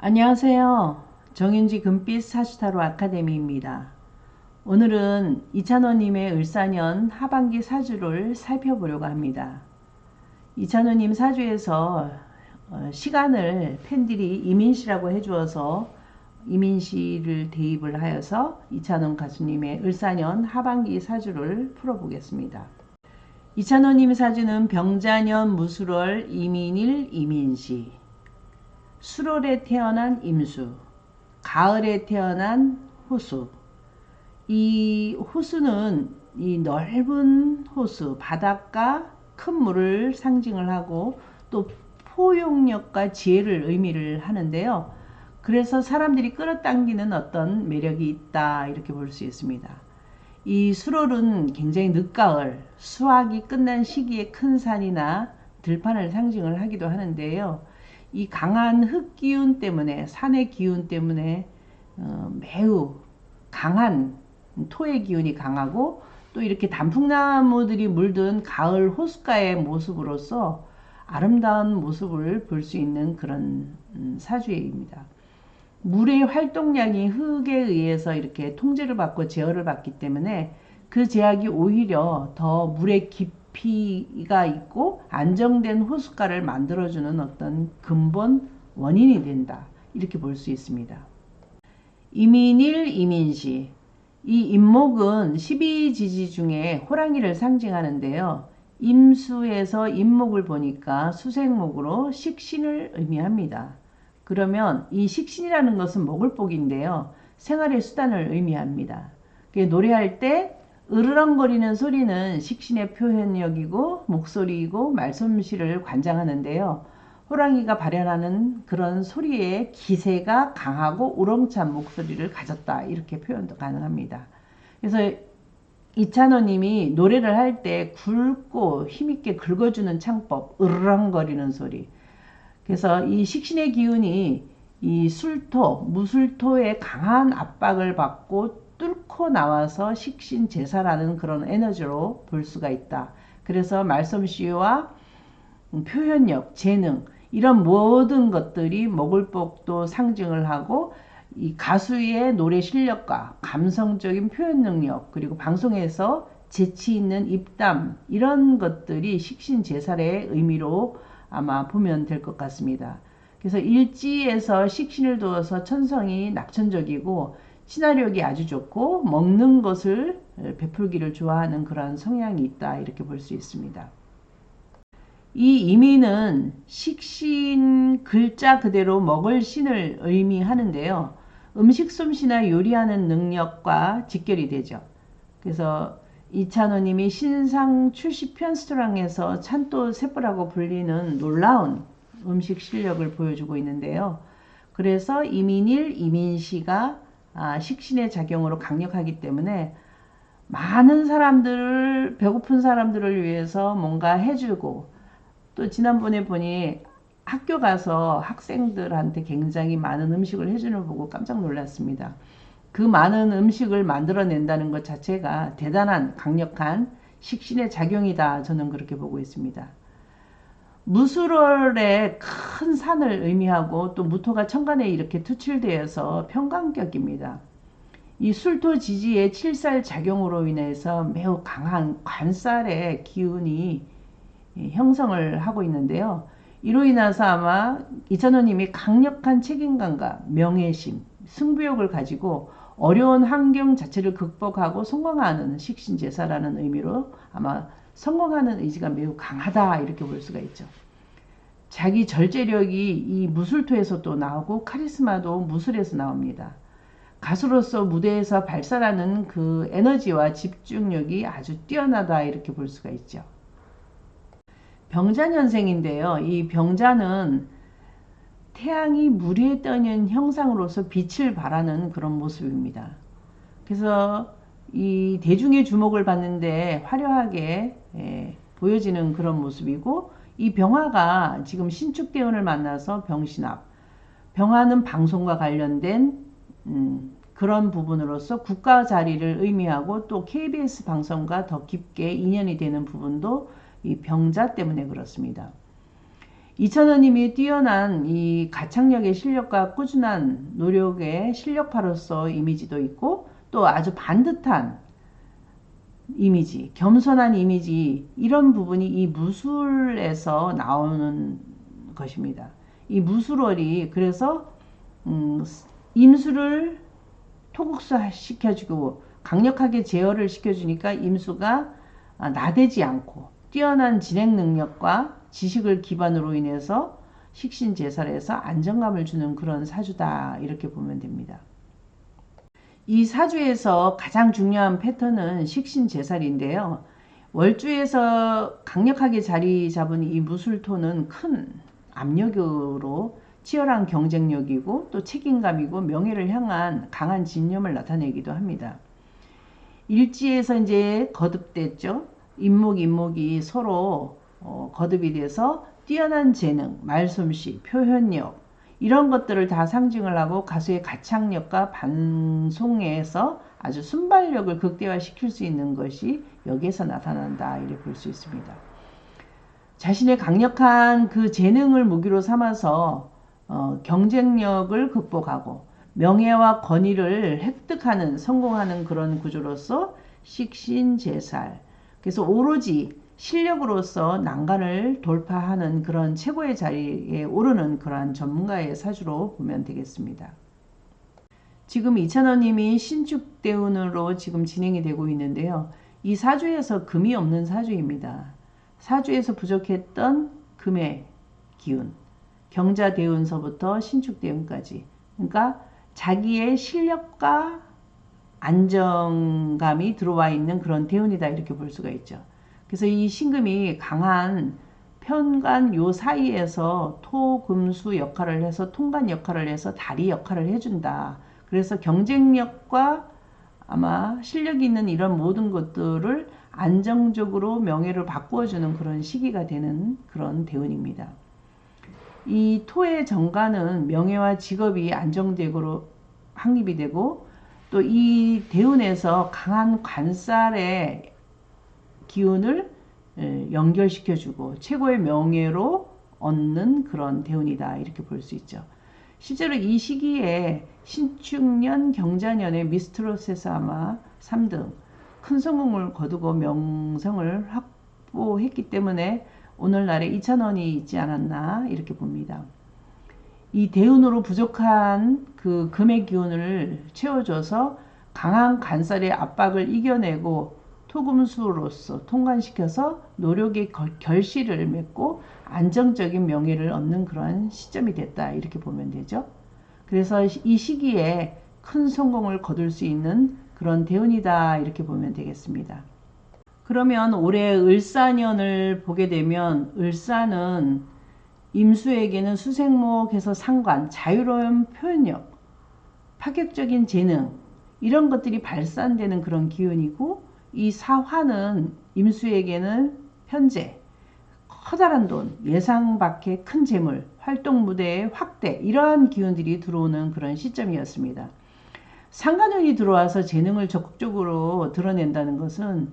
안녕하세요. 정윤지 금빛 사주타로 아카데미입니다. 오늘은 이찬호님의 을사년 하반기 사주를 살펴보려고 합니다. 이찬호님 사주에서 어, 시간을 팬들이 이민씨라고 해주어서 이민씨를 대입을 하여서 이찬원 가수님의 을사년 하반기 사주를 풀어보겠습니다. 이찬호님 사주는 병자년 무술월 이민일 이민시 수월에 태어난 임수, 가을에 태어난 호수. 이 호수는 이 넓은 호수, 바닷가 큰 물을 상징을 하고 또 포용력과 지혜를 의미를 하는데요. 그래서 사람들이 끌어당기는 어떤 매력이 있다 이렇게 볼 수 있습니다. 이 수롤은 굉장히 늦가을, 수확이 끝난 시기에 큰 산이나 들판을 상징을 하기도 하는데요. 이 강한 흙 기운 때문에 산의 기운 때문에 어, 매우 강한 토의 기운이 강하고 또 이렇게 단풍나무들이 물든 가을 호숫가의 모습으로서 아름다운 모습을 볼 수 있는 그런 음, 사주입니다. 물의 활동량이 흙에 의해서 이렇게 통제를 받고 제어를 받기 때문에 그 제약이 오히려 더 물의 깊 깊이가 있고 안정된 호숫가를 만들어주는 어떤 근본 원인이 된다. 이렇게 볼 수 있습니다. 이민일, 이민시. 이 임목은 12지지 중에 호랑이를 상징하는데요. 임수에서 임목을 보니까 수생목으로 식신을 의미합니다. 그러면 이 식신이라는 것은 먹을 복인데요. 생활의 수단을 의미합니다. 노래할 때 으르렁거리는 소리는 식신의 표현력이고 목소리이고 말솜씨를 관장하는데요. 호랑이가 발현하는 그런 소리의 기세가 강하고 우렁찬 목소리를 가졌다. 이렇게 표현도 가능합니다. 그래서 이찬호님이 노래를 할 때 굵고 힘있게 긁어주는 창법, 으르렁거리는 소리. 그래서 이 식신의 기운이 이 술토, 무술토의 강한 압박을 받고 뚫고 나와서 식신 제사라는 그런 에너지로 볼 수가 있다. 그래서 말솜씨와 표현력, 재능 이런 모든 것들이 먹을복도 상징을 하고 이 가수의 노래 실력과 감성적인 표현 능력 그리고 방송에서 재치 있는 입담 이런 것들이 식신 제사의 의미로 아마 보면 될 것 같습니다. 그래서 일지에서 식신을 두어서 천성이 낙천적이고 친화력이 아주 좋고 먹는 것을 베풀기를 좋아하는 그런 성향이 있다 이렇게 볼 수 있습니다. 이 이민은 식신 글자 그대로 먹을 신을 의미하는데요. 음식 솜씨나 요리하는 능력과 직결이 되죠. 그래서 이찬호님이 신상 출시편 스토랑에서 찬또 세포라고 불리는 놀라운 음식 실력을 보여주고 있는데요. 그래서 이민일, 이민시가 아, 식신의 작용으로 강력하기 때문에 많은 사람들을 배고픈 사람들을 위해서 뭔가 해주고 또 지난번에 보니 학교 가서 학생들한테 굉장히 많은 음식을 해주는 걸 보고 깜짝 놀랐습니다. 그 많은 음식을 만들어낸다는 것 자체가 대단한 강력한 식신의 작용이다. 저는 그렇게 보고 있습니다. 무술월의 큰 산을 의미하고 또 무토가 천간에 이렇게 투출되어서 평강격입니다. 이 술토 지지의 칠살 작용으로 인해서 매우 강한 관살의 기운이 형성을 하고 있는데요. 이로 인해서 아마 이찬호님이 강력한 책임감과 명예심, 승부욕을 가지고 어려운 환경 자체를 극복하고 성공하는 식신제사라는 의미로 아마 성공하는 의지가 매우 강하다 이렇게 볼 수가 있죠. 자기 절제력이 이 무술토에서 또 나오고 카리스마도 무술에서 나옵니다. 가수로서 무대에서 발산하는 그 에너지와 집중력이 아주 뛰어나다 이렇게 볼 수가 있죠. 병자년생인데요. 이 병자는 태양이 물에 떠는 형상으로서 빛을 발하는 그런 모습입니다. 그래서 이 대중의 주목을 받는데 화려하게 예, 보여지는 그런 모습이고 이 병화가 지금 신축대운을 만나서 병신합. 병화는 방송과 관련된 음, 그런 부분으로서 국가 자리를 의미하고 또 KBS 방송과 더 깊게 인연이 되는 부분도 이 병자 때문에 그렇습니다. 이찬원님이 뛰어난 이 가창력의 실력과 꾸준한 노력의 실력파로서 이미지도 있고 또 아주 반듯한 이미지, 겸손한 이미지 이런 부분이 이 무술에서 나오는 것입니다. 이 무술월이 그래서 음, 임수를 토국수 시켜주고 강력하게 제어를 시켜주니까 임수가 아, 나대지 않고 뛰어난 진행 능력과 지식을 기반으로 인해서 식신제살에서 안정감을 주는 그런 사주다 이렇게 보면 됩니다. 이 사주에서 가장 중요한 패턴은 식신제살인데요. 월주에서 강력하게 자리 잡은 이 무술토는 큰 압력으로 치열한 경쟁력이고 또 책임감이고 명예를 향한 강한 집념을 나타내기도 합니다. 일지에서 이제 거듭됐죠. 인목 인목이 서로 어, 거듭이 돼서 뛰어난 재능, 말솜씨, 표현력 이런 것들을 다 상징을 하고 가수의 가창력과 반송에서 아주 순발력을 극대화시킬 수 있는 것이 여기에서 나타난다 이렇게 볼 수 있습니다. 자신의 강력한 그 재능을 무기로 삼아서 어, 경쟁력을 극복하고 명예와 권위를 획득하는 성공하는 그런 구조로서 식신제살 그래서 오로지 실력으로서 난간을 돌파하는 그런 최고의 자리에 오르는 그러한 전문가의 사주로 보면 되겠습니다. 지금 이찬원님이 신축대운으로 지금 진행이 되고 있는데요. 이 사주에서 금이 없는 사주입니다. 사주에서 부족했던 금의 기운, 경자대운서부터 신축대운까지. 그러니까 자기의 실력과 안정감이 들어와 있는 그런 대운이다 이렇게 볼 수가 있죠. 그래서 이 신금이 강한 편간 요 사이에서 토, 금, 수 역할을 해서 통간 역할을 해서 다리 역할을 해준다. 그래서 경쟁력과 아마 실력 있는 이런 모든 것들을 안정적으로 명예를 바꾸어주는 그런 시기가 되는 그런 대운입니다. 이 토의 정가는 명예와 직업이 안정되고 확립이 되고 또 이 대운에서 강한 관살의 기운을 연결시켜주고 최고의 명예로 얻는 그런 대운이다 이렇게 볼 수 있죠. 실제로 이 시기에 신축년 경자년의 미스트롯에서 아마 3등 큰 성공을 거두고 명성을 확보했기 때문에 오늘날에 2천원이 있지 않았나 이렇게 봅니다. 이 대운으로 부족한 그 금의 기운을 채워줘서 강한 간살의 압박을 이겨내고 토금수로서 통관시켜서 노력의 결실을 맺고 안정적인 명예를 얻는 그런 시점이 됐다 이렇게 보면 되죠. 그래서 이 시기에 큰 성공을 거둘 수 있는 그런 대운이다 이렇게 보면 되겠습니다. 그러면 올해 을사년을 보게 되면 을사는 임수에게는 수생목에서 상관, 자유로운 표현력, 파격적인 재능 이런 것들이 발산되는 그런 기운이고 이 사화는 임수에게는 현재 커다란 돈, 예상 밖의 큰 재물, 활동 무대의 확대 이러한 기운들이 들어오는 그런 시점이었습니다. 상관운이 들어와서 재능을 적극적으로 드러낸다는 것은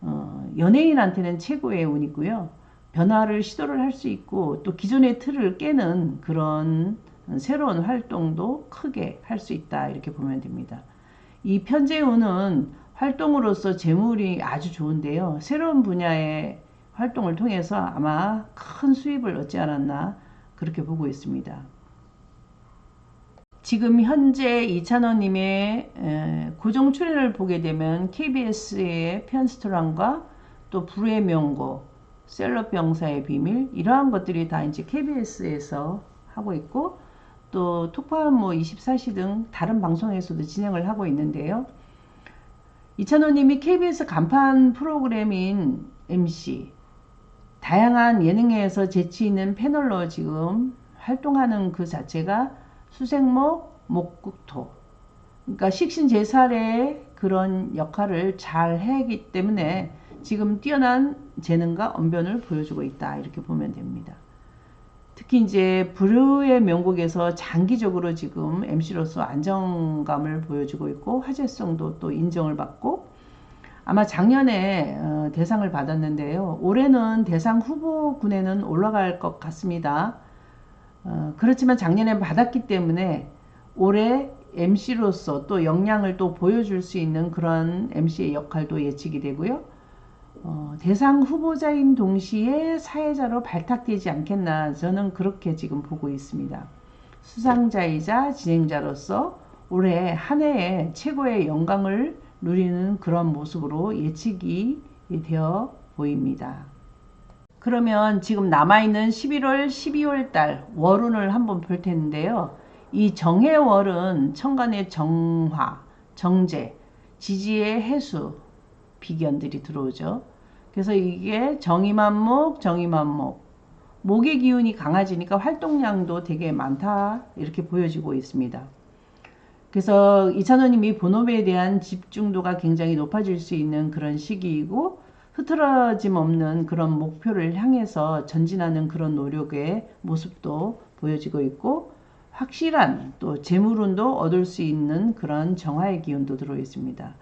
어, 연예인한테는 최고의 운이고요. 변화를 시도를 할 수 있고 또 기존의 틀을 깨는 그런 새로운 활동도 크게 할 수 있다 이렇게 보면 됩니다. 이 편재운은 활동으로서 재물이 아주 좋은데요. 새로운 분야의 활동을 통해서 아마 큰 수입을 얻지 않았나 그렇게 보고 있습니다. 지금 현재 이찬원님의 고정 출연을 보게 되면 KBS의 편스토랑과 또 불의 명고, 셀럽 병사의 비밀 이러한 것들이 다 이제 KBS에서 하고 있고 또 톡파원 뭐 24시 등 다른 방송에서도 진행을 하고 있는데요. 이찬호님이 KBS 간판 프로그램인 MC 다양한 예능에서 재치 있는 패널로 지금 활동하는 그 자체가 수생목 목국토 그러니까 식신 제살의 그런 역할을 잘 하기 때문에 지금 뛰어난 재능과 언변을 보여주고 있다 이렇게 보면 됩니다. 특히 이제 브루의 명곡에서 장기적으로 지금 MC로서 안정감을 보여주고 있고 화제성도 또 인정을 받고 아마 작년에 어, 대상을 받았는데요. 올해는 대상 후보군에는 올라갈 것 같습니다. 어, 그렇지만 작년에 받았기 때문에 올해 MC로서 또 역량을 또 보여줄 수 있는 그런 MC의 역할도 예측이 되고요. 어, 대상 후보자인 동시에 사회자로 발탁되지 않겠나 저는 그렇게 지금 보고 있습니다. 수상자이자 진행자로서 올해 한 해에 최고의 영광을 누리는 그런 모습으로 예측이 되어 보입니다. 그러면 지금 남아있는 11월, 12월 달 월운을 한번 볼 텐데요. 이 정해월은 천간의 정화, 정제, 지지의 해수, 비견들이 들어오죠. 그래서 이게 정이만목, 정이만목. 목의 기운이 강해지니까 활동량도 되게 많다. 이렇게 보여지고 있습니다. 그래서 이찬원님이 본업에 대한 집중도가 굉장히 높아질 수 있는 그런 시기이고 흐트러짐 없는 그런 목표를 향해서 전진하는 그런 노력의 모습도 보여지고 있고 확실한 또 재물운도 얻을 수 있는 그런 정화의 기운도 들어 있습니다.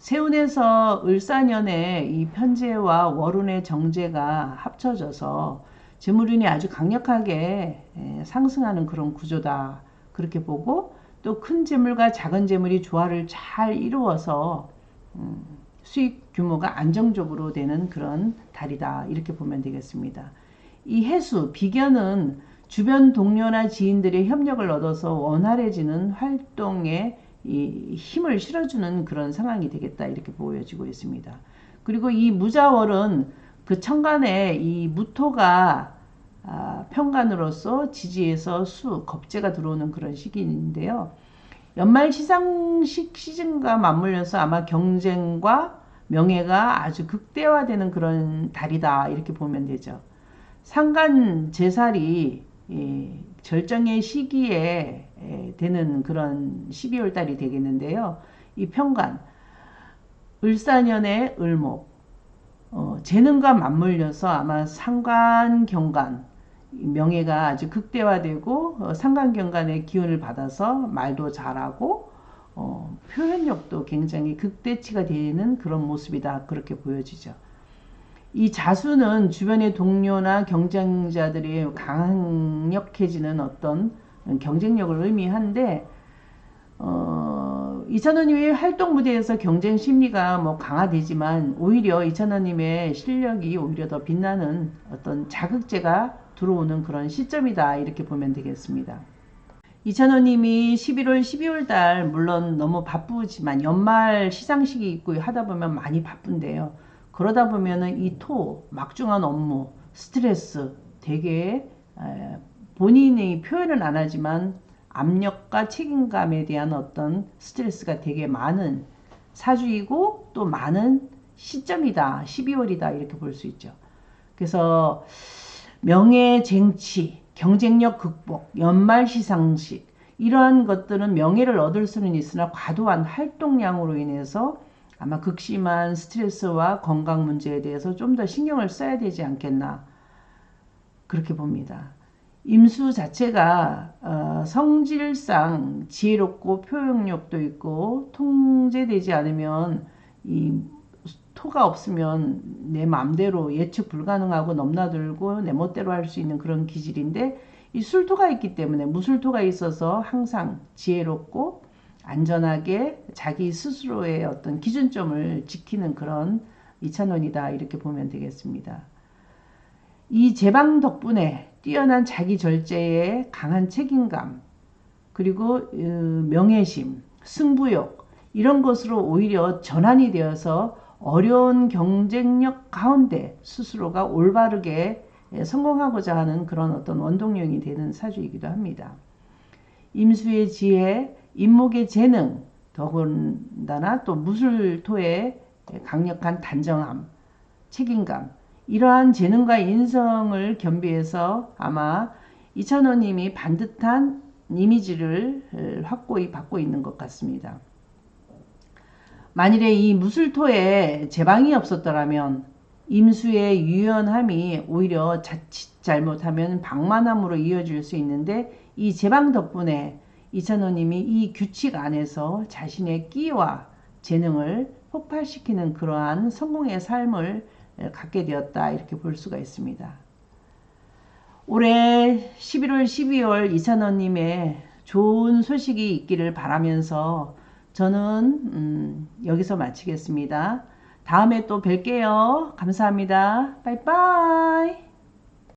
세운에서 을사년에 이 편제와 월운의 정제가 합쳐져서 재물운이 아주 강력하게 상승하는 그런 구조다. 그렇게 보고 또 큰 재물과 작은 재물이 조화를 잘 이루어서 음, 수익 규모가 안정적으로 되는 그런 달이다. 이렇게 보면 되겠습니다. 이 해수, 비견은 주변 동료나 지인들의 협력을 얻어서 원활해지는 활동에 이 힘을 실어주는 그런 상황이 되겠다. 이렇게 보여지고 있습니다. 그리고 이 무자월은 그 천간에 이 무토가 아, 평간으로서 지지에서 수, 겁재가 들어오는 그런 시기인데요. 연말 시상식 시즌과 맞물려서 아마 경쟁과 명예가 아주 극대화되는 그런 달이다 이렇게 보면 되죠. 상간 제살이 예, 절정의 시기에 예, 되는 그런 12월 달이 되겠는데요. 이 평간 을사년의 을목 어, 재능과 맞물려서 아마 상관 경관 명예가 아주 극대화되고 어, 상관 경관의 기운을 받아서 말도 잘하고 어, 표현력도 굉장히 극대치가 되는 그런 모습이다 그렇게 보여지죠. 이 자수는 주변의 동료나 경쟁자들이 강력해지는 어떤 경쟁력을 의미한데 어, 이찬원님의 활동 무대에서 경쟁 심리가 뭐 강화되지만 오히려 이찬원님의 실력이 오히려 더 빛나는 어떤 자극제가 들어오는 그런 시점이다 이렇게 보면 되겠습니다. 이찬원님이 11월, 12월 달 물론 너무 바쁘지만 연말 시상식이 있고 하다 보면 많이 바쁜데요. 그러다 보면은 이 토, 막중한 업무, 스트레스 되게 본인이 표현은 안 하지만 압력과 책임감에 대한 어떤 스트레스가 되게 많은 사주이고 또 많은 시점이다. 12월이다. 이렇게 볼 수 있죠. 그래서 명예 쟁취, 경쟁력 극복, 연말 시상식 이러한 것들은 명예를 얻을 수는 있으나 과도한 활동량으로 인해서 아마 극심한 스트레스와 건강 문제에 대해서 좀 더 신경을 써야 되지 않겠나 그렇게 봅니다. 임수 자체가 어, 성질상 지혜롭고 표현력도 있고 통제되지 않으면 이 토가 없으면 내 마음대로 예측 불가능하고 넘나들고 내 멋대로 할 수 있는 그런 기질인데 이 술토가 있기 때문에 무술토가 있어서 항상 지혜롭고 안전하게 자기 스스로의 어떤 기준점을 지키는 그런 이찬원이다 이렇게 보면 되겠습니다. 이 제방 덕분에 뛰어난 자기 절제에 강한 책임감 그리고 어, 명예심, 승부욕 이런 것으로 오히려 전환이 되어서 어려운 경쟁력 가운데 스스로가 올바르게 성공하고자 하는 그런 어떤 원동력이 되는 사주이기도 합니다. 임수의 지혜, 임목의 재능, 더군다나 또 무술토의 강력한 단정함, 책임감, 이러한 재능과 인성을 겸비해서 아마 이찬호님이 반듯한 이미지를 확고히 받고 있는 것 같습니다. 만일에 이 무술토에 제방이 없었더라면 임수의 유연함이 오히려 자칫 잘못하면 방만함으로 이어질 수 있는데 이 제방 덕분에 이찬호님이 이 규칙 안에서 자신의 끼와 재능을 폭발시키는 그러한 성공의 삶을 갖게 되었다. 이렇게 볼 수가 있습니다. 올해 11월, 12월 이찬원님의 좋은 소식이 있기를 바라면서 저는 음, 여기서 마치겠습니다. 다음에 또 뵐게요. 감사합니다. 빠이빠이.